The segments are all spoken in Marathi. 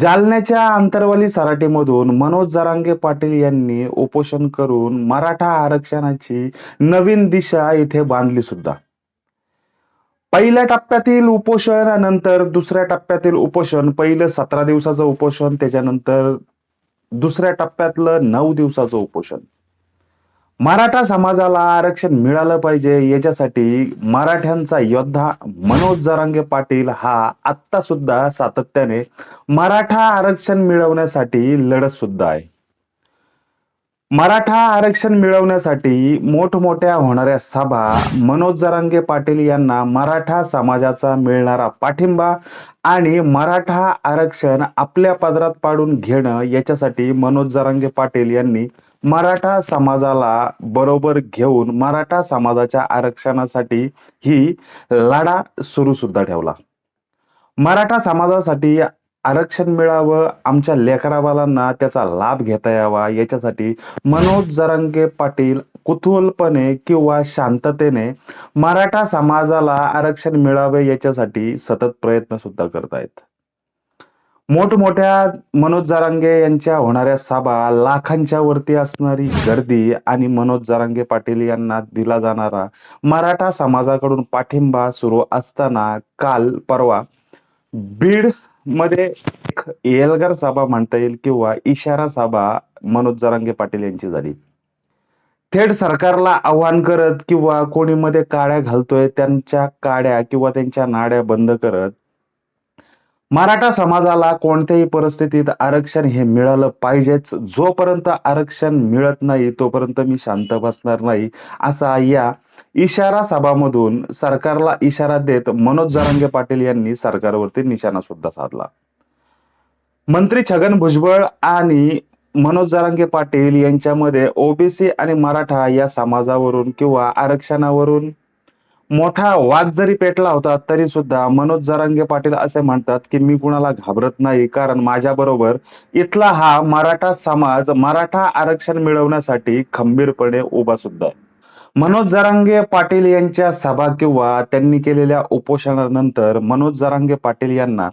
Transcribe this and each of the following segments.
जालन्याच्या आंतरवाली सराटीमधून मनोज जरांगे पाटील यांनी उपोषण करून मराठा आरक्षणाची नवीन दिशा इथे बांधली सुद्धा. पहिल्या टप्प्यातील उपोषण नंतर दुसऱ्या टप्प्यातील उपोषण पहिलं सतरा दिवसाचं उपोषण त्याच्यानंतर दुसऱ्या टप्प्यातलं नऊ दिवसाचं उपोषण. मराठा समाजाला आरक्षण मिळालं पाहिजे याच्यासाठी मराठ्यांचा योद्धा मनोज जरांगे पाटील हा आत्ता सुद्धा सातत्याने मराठा आरक्षण मिळवण्यासाठी लढत सुद्धा आहे. मराठा आरक्षण मिळवण्यासाठी मोठमोठ्या होणाऱ्या सभा मनोज जरांगे पाटील यांना मराठा समाजाचा मिळणारा पाठिंबा आणि मराठा आरक्षण आपल्या पदरात पाडून घेणं याच्यासाठी मनोज जरांगे पाटील यांनी मराठा समाजाला बरोबर घेऊन मराठा समाजाच्या आरक्षणासाठी ही लढा सुरू सुद्धा ठेवला. मराठा समाजासाठी आरक्षण मिळावं आमच्या लेकराबालांना त्याचा लाभ घेता यावा याच्यासाठी मनोज जरांगे पाटील कुतूहलपणे किंवा शांततेने मराठा समाजाला आरक्षण मिळावे याच्यासाठी सतत प्रयत्न सुद्धा करतायत. मोठमोठ्या मनोज जारांगे यांच्या होणाऱ्या सभा लाखांच्या वरती असणारी गर्दी आणि मनोज जारांगे पाटील यांना दिला जाणारा मराठा समाजाकडून पाठिंबा सुरू असताना काल परवा बीडमध्ये एक एल्गार सभा म्हणता येईल किंवा इशारा सभा मनोज जारांगे पाटील यांची झाली. थेट सरकारला आव्हान करत किंवा कोणीमध्ये काड्या घालतोय त्यांच्या काड्या किंवा त्यांच्या नाड्या बंद करत मराठा समाजाला कोणत्याही परिस्थितीत आरक्षण हे मिळालं पाहिजेच. जोपर्यंत आरक्षण मिळत नाही तोपर्यंत मी शांत बसणार नाही असा या इशारा सभामधून सरकारला इशारा देत मनोज जरांगे पाटील यांनी सरकारवरती निशाणा सुद्धा साधला. मंत्री छगन भुजबळ आणि मनोज जरांगे पाटील यांच्यामध्ये ओबीसी आणि मराठा या समाजावरून किंवा आरक्षणावरून मोठा वाद जरी पेटला होता तरी सुद्धा मनोज जरांगे पाटील असे म्हणतात की मी कुणाला घाबरत नाही कारण माझ्या बरोबर इथला हा मराठा समाज मराठा आरक्षण मिळवण्यासाठी खंबीरपणे उभा सुद्धा आहे. मनोज जरांगे पाटील यांच्या सभा किंवा त्यांनी केलेल्या उपोषणानंतर मनोज जरांगे पाटील यांना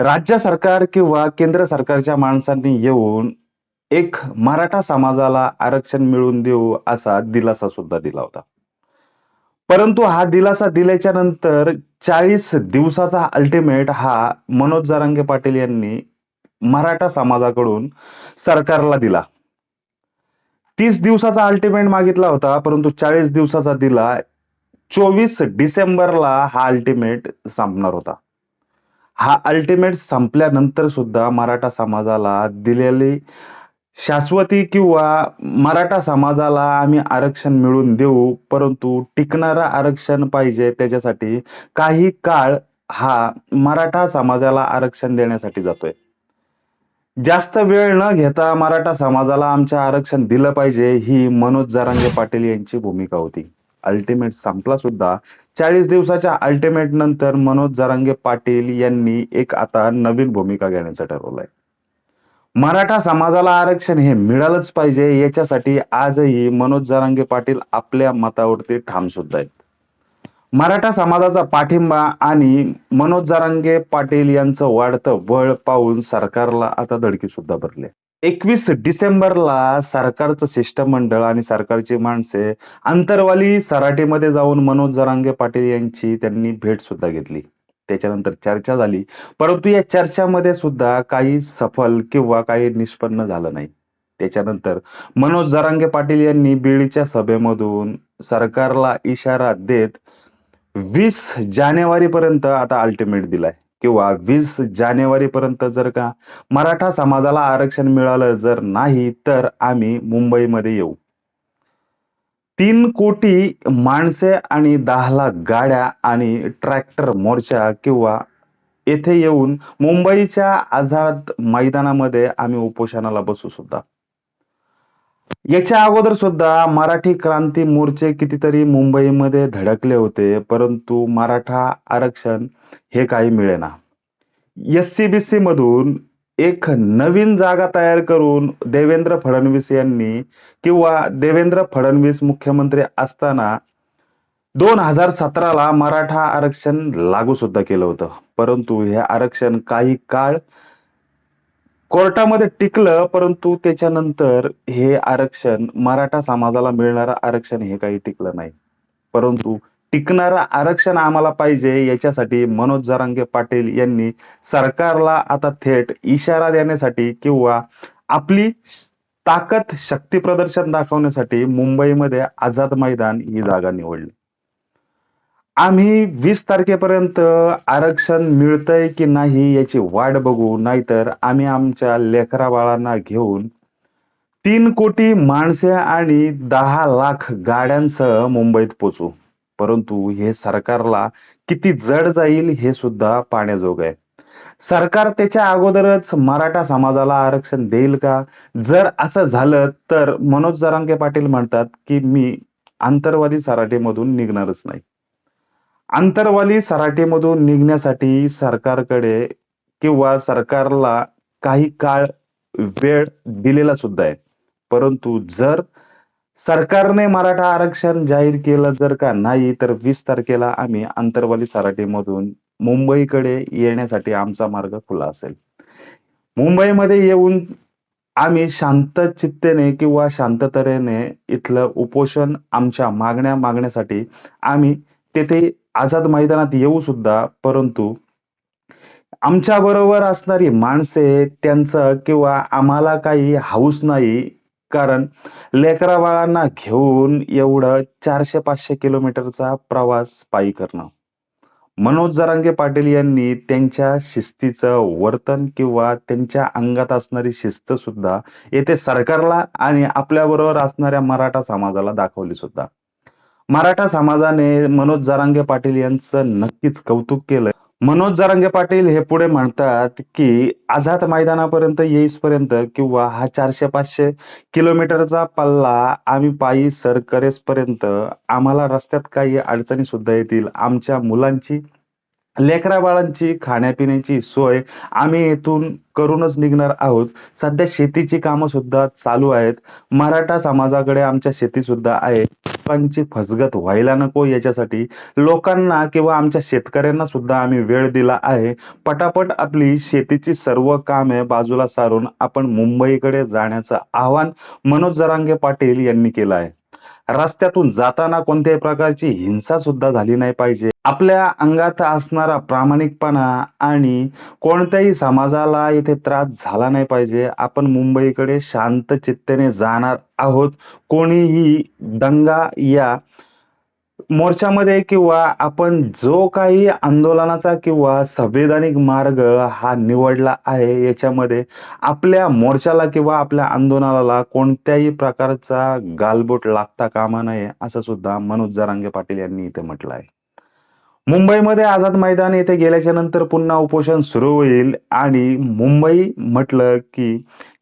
राज्य सरकार किंवा केंद्र सरकारच्या माणसांनी येऊन एक मराठा समाजाला आरक्षण मिळवून देऊ असा दिलासा सुद्धा दिला होता. परंतु हा दिलासा दिल्याच्या नंतर चाळीस दिवसाचा अल्टिमेट हा मनोज जरांगे पाटील यांनी मराठा समाजाकडून सरकारला दिला. तीस दिवसाचा अल्टिमेट मागितला होता परंतु चाळीस दिवसाचा दिला. चोवीस डिसेंबरला हा अल्टिमेट संपणार होता. हा अल्टिमेट संपल्यानंतर सुद्धा मराठा समाजाला दिलेली शाश्वती किंवा मराठा समाजाला आम्ही आरक्षण मिळवून देऊ परंतु टिकणारं आरक्षण पाहिजे त्याच्यासाठी काही काळ हा मराठा समाजाला आरक्षण देण्यासाठी जातोय. जास्त वेळ न घेता मराठा समाजाला आमच्या आरक्षण दिलं पाहिजे ही मनोज जरांगे पाटील यांची भूमिका होती. अल्टिमेट संपला सुद्धा. चाळीस दिवसाच्या अल्टिमेट नंतर मनोज जरांगे पाटील यांनी एक आता नवीन भूमिका घेण्याचं ठरवलंय. मराठा समाजाला आरक्षण हे मिळालंच पाहिजे. याच्यासाठी आजही मनोज जरांगे पाटील आपल्या मतावरती ठाम सुद्धा आहेत. मराठा समाजाचा पाठिंबा आणि मनोज जरांगे पाटील यांचं वाढतं बळ पाहून सरकारला आता धडकी सुद्धा भरली. एकवीस डिसेंबरला सरकारचं शिष्टमंडळ आणि सरकारची माणसे अंतरवाली सराटीमध्ये जाऊन मनोज जरांगे पाटील यांची त्यांनी भेट सुद्धा घेतली. त्याच्यानंतर चर्चा झाली. परंतु या चर्चामध्ये सुद्धा काही सफल किंवा काही निष्पन्न झालं नाही. त्याच्यानंतर मनोज जरांगे पाटील यांनी बीडच्या सभेमधून सरकारला इशारा देत वीस जानेवारी पर्यंत आता अल्टिमेट दिलाय. किंवा वीस जानेवारी पर्यंत जर का मराठा समाजाला आरक्षण मिळालं जर नाही तर आम्ही मुंबईमध्ये येऊ. तीन कोटी माणसे आणि दहा लाख गाड्या आणि ट्रॅक्टर मोर्चा किंवा येथे येऊन मुंबईच्या आझाद मैदानामध्ये आम्ही उपोषणाला बसू सुद्धा. याच्या अगोदर सुद्धा मराठी क्रांती मोर्चे कितीतरी मुंबईमध्ये धडकले होते परंतु मराठा आरक्षण हे काही मिळेना. एस सी बी सी मधून एक नवीन जागा तयार करून देवेंद्र फडणवीस यांनी किंवा देवेंद्र फडणवीस मुख्यमंत्री असताना दोन हजार सतराला मराठा आरक्षण लागू सुद्धा केलं होतं. परंतु हे आरक्षण काही काळ कोर्टामध्ये टिकलं परंतु त्याच्यानंतर हे आरक्षण मराठा समाजाला मिळणारं आरक्षण हे काही टिकलं नाही. परंतु टिकणारं आरक्षण आम्हाला पाहिजे याच्यासाठी मनोज जरांगे पाटील यांनी सरकारला आता थेट इशारा देण्यासाठी किंवा आपली ताकद शक्ती प्रदर्शन दाखवण्यासाठी मुंबईमध्ये आझाद मैदान ही जागा निवडली. आम्ही वीस तारखेपर्यंत आरक्षण मिळतंय की नाही याची वाट बघू नाहीतर आम्ही आमच्या लेकरा बाळांना घेऊन तीन कोटी माणसे आणि दहा लाख गाड्यांसह मुंबईत पोचू. परंतु हे सरकारला किती जड जाईल हे सुद्धा पाण्याजोग आहे. सरकार त्याच्या अगोदरच मराठा समाजाला आरक्षण देईल का? जर असं झालं तर मनोज जरांगे पाटील म्हणतात की मी आंतरवादी सराटीमधून निघणारच नाही. आंतरवाली सराटीमधून निघण्यासाठी सरकारकडे किंवा सरकारला काही काळ वेळ दिलेला सुद्धा आहे. परंतु जर सरकारने मराठा आरक्षण जाहीर केलं जर का नाही तर वीस तारखेला आम्ही आंतरवाली सराटीमधून मुंबईकडे येण्यासाठी आमचा मार्ग खुला असेल. मुंबईमध्ये येऊन आम्ही शांत चित्तेने किंवा शांततरेने इथलं उपोषण आमच्या मागण्या मागण्यासाठी आम्ही तेथे आझाद मैदानात येऊ सुद्धा परंतु आमच्या बरोबर असणारी माणसे त्यांचं किंवा आम्हाला काही हाऊस नाही कारण लेकरा बाळांना घेऊन एवढं चारशे पाचशे किलोमीटरचा प्रवास पायी करणं. मनोज जरांगे पाटील यांनी त्यांच्या शिस्तीचं वर्तन किंवा त्यांच्या अंगात असणारी शिस्त सुद्धा येथे सरकारला आणि आपल्याबरोबर असणाऱ्या मराठा समाजाला दाखवली सुद्धा. मराठा समाजाने मनोज जरांगे पाटील यांचं नक्कीच कौतुक केलं. मनोज जरांगे पाटील हे पुढे म्हणतात की आझाद मैदानापर्यंत येईसपर्यंत किंवा हा चारशे पाचशे किलोमीटरचा पल्ला आम्ही पायी सर करेसपर्यंत आम्हाला रस्त्यात काही अडचणी सुद्धा येतील. आमच्या मुलांची लेकरा बाळांची खाण्यापिण्याची सोय आम्ही येथून करूनच निघणार आहोत. सध्या शेतीची कामं सुद्धा चालू आहेत. मराठा समाजाकडे आमच्या शेती सुद्धा आहे. लोकांची फसगत व्हायला नको याच्यासाठी. लोकांना किंवा आमच्या शेतकऱ्यांना सुद्धा आम्ही वेळ दिला आहे. पटापट आपली शेतीची सर्व कामे बाजूला सारून आपण मुंबईकडे जाण्याचं आवाहन मनोज जरांगे पाटील यांनी केलं आहे. रस्त्यातून जाताना कोणत्याही प्रकारची हिंसा सुद्धा झाली नाही पाहिजे. आपल्या अंगात असणारा प्रामाणिकपणा आणि कोणत्याही समाजाला इथे त्रास झाला नाही पाहिजे. आपण मुंबईकडे शांत चित्तेने जाणार आहोत. कोणीही दंगा या मोर्चामध्ये किंवा आपण जो काही आंदोलनाचा किंवा संवैधानिक मार्ग हा निवडला आहे याच्यामध्ये आपल्या मोर्चाला किंवा आपल्या आंदोलनाला कोणत्याही प्रकारचा गालबोट लागता कामा नये असं सुद्धा मनोज जरांगे पाटील यांनी इथे म्हटलं आहे मुंबईमध्ये आझाद मैदान येथे गेल्याच्यानंतर पुन्हा उपोषण सुरू होईल आणि मुंबई म्हटलं की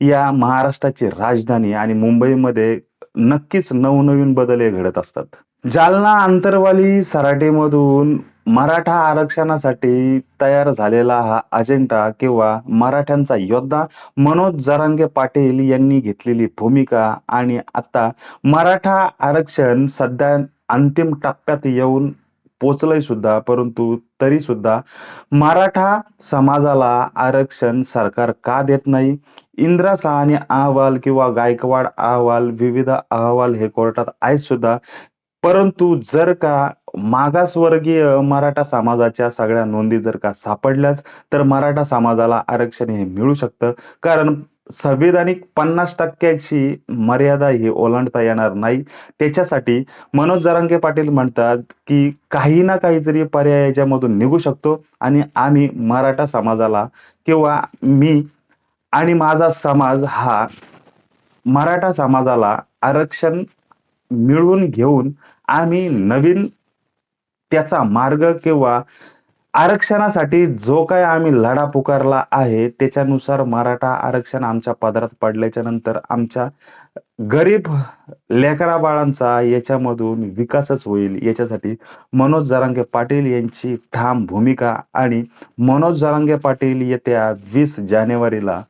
या महाराष्ट्राची राजधानी आणि मुंबईमध्ये नक्कीच नवनवीन बदल हे घडत असतात. जालना आंतरवाली सराटीमधून मराठा आरक्षणासाठी तयार झालेला हा अजेंडा किंवा मराठ्यांचा योद्धा मनोज जरांगे पाटील यांनी घेतलेली भूमिका आणि आता मराठा आरक्षण सध्या अंतिम टप्प्यात येऊन पोचलंय सुद्धा परंतु तरी सुद्धा मराठा समाजाला आरक्षण सरकार का देत नाही? इंदिरा सहानी अहवाल किंवा गायकवाड अहवाल विविध अहवाल हे कोर्टात आहेत सुद्धा. परंतु जर का मागासवर्गीय मराठा समाजाच्या सगळ्या नोंदी जर का सापडल्याच तर मराठा समाजाला आरक्षण हे मिळू शकतं. कारण संविधानिक पन्नास टक्क्याची मर्यादा ही ओलांडता येणार नाही. त्याच्यासाठी मनोज जरांगे पाटील म्हणतात की काही ना काहीतरी पर्याय याच्यामधून निघू शकतो आणि आम्ही मराठा समाजाला किंवा मी आणि माझा समाज हा मराठा समाजाला आरक्षण मिळवून घेऊन आम्ही नवीन त्याचा मार्ग किंवा आरक्षणासाठी जो काय आम्ही लढा पुकारला आहे त्याच्यानुसार मराठा आरक्षण आमच्या पदरात पडल्याच्या नंतर आमच्या गरीब लेकरा बाळांचा याच्यामधून विकासच होईल. याच्यासाठी मनोज जरांगे पाटील यांची ठाम भूमिका आणि मनोज जरांगे पाटील येत्या वीस जानेवारीला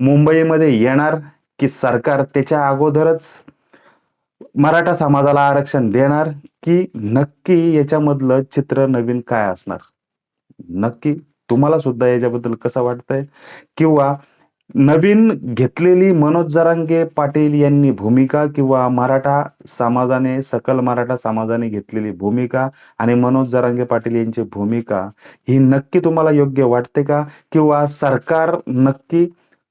मुंबईमध्ये येणार की सरकार त्याच्या अगोदरच मराठा समाजाला आरक्षण देणार की नक्की याच्यामधलं चित्र नवीन काय असणार? नक्की तुम्हाला सुद्धा याच्याबद्दल कसं वाटतंय? किंवा नवीन घेतलेली मनोज जरांगे पाटील यांनी भूमिका किंवा मराठा समाजाने सकल मराठा समाजाने घेतलेली भूमिका आणि मनोज जरांगे पाटील यांची भूमिका ही नक्की तुम्हाला योग्य वाटते का? किंवा सरकार नक्की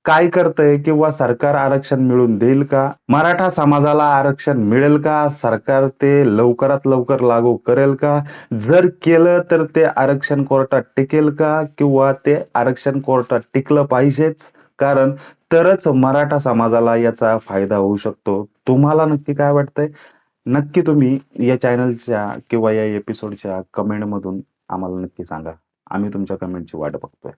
काय करतंय किंवा सरकार आरक्षण मिळवून देईल का? मराठा समाजाला आरक्षण मिळेल का? सरकार ते लवकरात लवकर लागू करेल का? जर केलं तर ते आरक्षण कोर्टात टिकेल का? किंवा ते आरक्षण कोर्टात टिकलं पाहिजेच? कारण तरच मराठा समाजाला याचा फायदा होऊ शकतो. तुम्हाला नक्की काय वाटतंय? नक्की तुम्ही या चॅनलच्या किंवा या एपिसोडच्या कमेंटमधून आम्हाला नक्की सांगा. आम्ही तुमच्या कमेंटची वाट बघतोय.